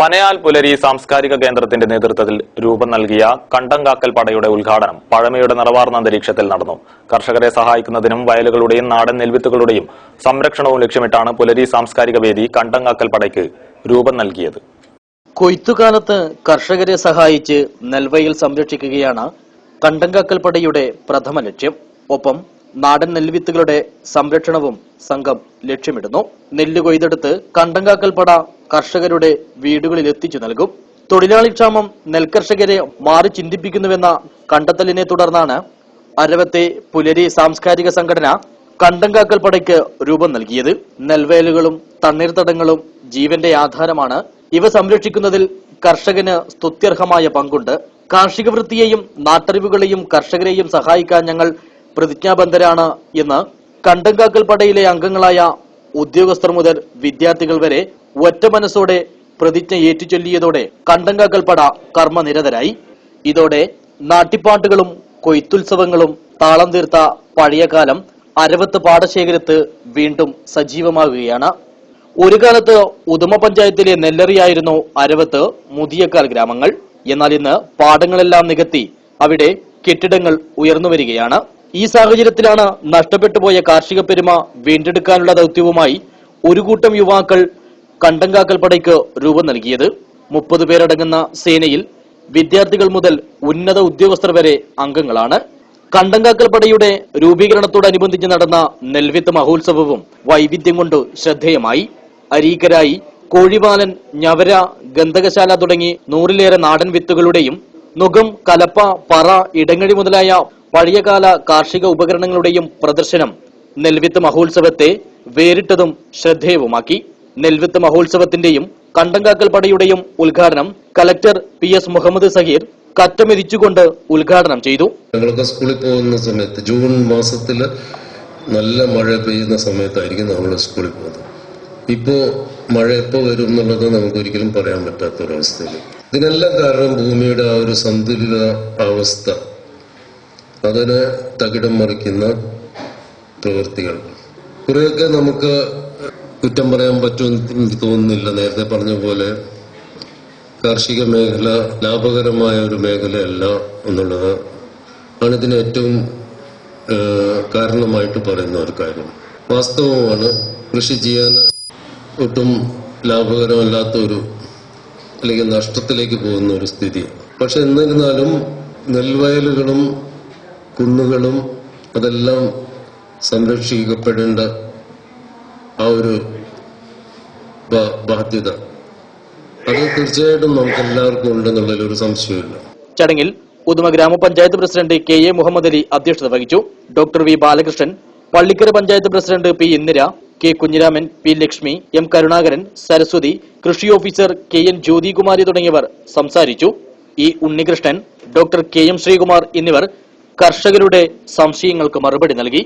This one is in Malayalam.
പനയാൽ പുലരി സാംസ്കാരിക കേന്ദ്രത്തിന്റെ നേതൃത്വത്തിൽ രൂപം നൽകിയ കണ്ടങ്കാക്കൽ പടയുടെ ഉദ്ഘാടനം പഴമയുടെ നിറവാർന്ന അന്തരീക്ഷത്തിൽ നടന്നു. കർഷകരെ സഹായിക്കുന്നതിനും വയലുകളുടെയും നാടൻ നെൽവിത്തുകളുടെയും സംരക്ഷണവും ലക്ഷ്യമിട്ടാണ് പുലരി സാംസ്കാരിക വേദി കണ്ടങ്കാക്കൽ പടയ്ക്ക് രൂപം നൽകിയത്. കൊയ്ത്തുകാലത്ത് കർഷകരെ സഹായിച്ച് നെൽവയൽ സംരക്ഷിക്കുകയാണ് കണ്ടങ്കാക്കൽ പടയുടെ പ്രഥമ ലക്ഷ്യം. ഒപ്പം നാടൻ നെൽവിത്തുകളുടെ സംരക്ഷണവും സംഘം ലക്ഷ്യമിടുന്നു. നെല്ല് കൊയ്തെടുത്ത് കണ്ടങ്കാക്കൽ പട കർഷകരുടെ വീടുകളിൽ എത്തിച്ചു നൽകും. തൊഴിലാളി ക്ഷാമം നെൽകർഷകരെ മാറി ചിന്തിപ്പിക്കുന്നുവെന്ന കണ്ടെത്തലിനെ തുടർന്നാണ് അരവത്തെ പുലരി സാംസ്കാരിക സംഘടന കണ്ടങ്കാക്കൽ പടയ്ക്ക് രൂപം നൽകിയത്. നെൽവയലുകളും തണ്ണീർത്തടങ്ങളും ജീവന്റെ ആധാരമാണ്. ഇവ സംരക്ഷിക്കുന്നതിൽ കർഷകന് സ്തുത്യർഹമായ പങ്കുണ്ട്. കാർഷിക വൃത്തിയെയും നാട്ടറിവുകളെയും കർഷകരെയും സഹായിക്കാൻ ഞങ്ങൾ പ്രതിജ്ഞാബദ്ധരാണ് എന്ന് കണ്ടങ്കാക്കൽ പടയിലെ അംഗങ്ങളായ ഉദ്യോഗസ്ഥർ മുതൽ വിദ്യാർത്ഥികൾ വരെ ഒറ്റ മനസ്സോടെ പ്രതിജ്ഞ ഏറ്റുചൊല്ലിയതോടെ കണ്ടങ്കാക്കൽ കർമ്മനിരതരായി. ഇതോടെ നാട്ടിപ്പാട്ടുകളും കൊയ്ത്തുത്സവങ്ങളും താളം തീർത്ത പഴയകാലം അരവത്ത് പാടശേഖരത്ത് വീണ്ടും സജീവമാകുകയാണ് ഒരു കാലത്ത് ഉദമ പഞ്ചായത്തിലെ നെല്ലറിയായിരുന്നു അരവത്ത് മുതിയക്കാൽ ഗ്രാമങ്ങൾ. എന്നാൽ ഇന്ന് പാടങ്ങളെല്ലാം നികത്തി അവിടെ കെട്ടിടങ്ങൾ ഉയർന്നു വരികയാണ്. ഈ സാഹചര്യത്തിലാണ് നഷ്ടപ്പെട്ടു പോയ കാർഷിക പെരുമ വീണ്ടെടുക്കാനുള്ള ദൗത്യവുമായി ഒരു കൂട്ടം യുവാക്കൾ കണ്ടങ്കാക്കൽ പടയ്ക്ക് രൂപം നൽകിയത്. മുപ്പത് പേരടങ്ങുന്ന സേനയിൽ വിദ്യാർത്ഥികൾ മുതൽ ഉന്നത ഉദ്യോഗസ്ഥർ വരെ അംഗങ്ങളാണ്. കണ്ടങ്കാക്കൽ പടയുടെ രൂപീകരണത്തോടനുബന്ധിച്ച് നടന്ന നെൽവിത്ത് മഹോത്സവവും വൈവിധ്യം കൊണ്ട് ശ്രദ്ധേയമായി. അരീക്കരായി കോഴിവാലൻ ഞവര ഗന്ധകശാല തുടങ്ങി നൂറിലേറെ നാടൻ വിത്തുകളുടെയും നുകം കലപ്പ പറ ഇടങ്ങഴി മുതലായ പഴയകാല കാർഷിക ഉപകരണങ്ങളുടെയും പ്രദർശനം നെൽവിത്ത് മഹോത്സവത്തെ വേറിട്ടതും ശ്രദ്ധേയവുമാക്കി. നെൽവിത്ത് മഹോത്സവത്തിന്റെയും കണ്ടങ്കാക്കൽ പടയുടെയും ഉദ്ഘാടനം collector P S Muhammad Saheer കറ്റമെതിച്ചുകൊണ്ട് ഉദ്ഘാടനം ചെയ്തു. ഞങ്ങളൊക്കെ സ്കൂളിൽ പോകുന്ന സമയത്ത് ജൂൺ മാസത്തിൽ നല്ല മഴ പെയ്യുന്ന സമയത്തായിരിക്കും നമ്മൾ സ്കൂളിൽ പോകുന്നത്. ഇപ്പോൾ മഴ എപ്പോൾ വരും എന്നുള്ളത് നമുക്ക് ഒരിക്കലും പറയാൻ പറ്റാത്ത ഒരവസ്ഥയിൽ ഇതിനെല്ലാം കാരണം ഭൂമിയുടെ ആ ഒരു സന്തുലിത അവസ്ഥ. അതിനെ തകിടം മറിക്കുന്ന പ്രവൃത്തികൾ. കുറെയൊക്കെ നമുക്ക് കുറ്റം പറയാൻ പറ്റുമെന്ന് തോന്നുന്നില്ല. നേരത്തെ പറഞ്ഞ പോലെ കാർഷിക മേഖല ലാഭകരമായ ഒരു മേഖലയല്ല എന്നുള്ളത് ആണ് ഇതിന് ഏറ്റവും കാരണമായിട്ട് പറയുന്ന ഒരു കാര്യം. വാസ്തവമാണ് കൃഷി ചെയ്യാൻ ഒട്ടും ലാഭകരമല്ലാത്ത ഒരു അല്ലെങ്കിൽ നഷ്ടത്തിലേക്ക് പോകുന്ന ഒരു സ്ഥിതി. പക്ഷെ എന്നിരുന്നാലും നെൽവയലുകളും കുന്നുകളും അതെല്ലാം സംരക്ഷിക്കപ്പെടേണ്ട ആ ഒരു ബാധ്യത. അത് തീർച്ചയായിട്ടും നമുക്ക് എല്ലാവർക്കും ഉണ്ടെന്നുള്ളതിൽ ഒരു സംശയമില്ല ചടങ്ങിൽ ഉദുമ ഗ്രാമപഞ്ചായത്ത് president K A Muhammad Ali അധ്യക്ഷത വഹിച്ചു. Doctor V Balakrishnan Pallikkara panchayat president P Indira K Kunhiraman P Lakshmi M Karunakaran Saraswathi കൃഷി ഓഫീസർ കെ എൻ ജ്യോതികുമാരി തുടങ്ങിയവർ സംസാരിച്ചു. E Unnikrishnan doctor K M Sreekumar എന്നിവർ കർഷകരുടെ സംശയങ്ങൾക്ക് മറുപടി നൽകി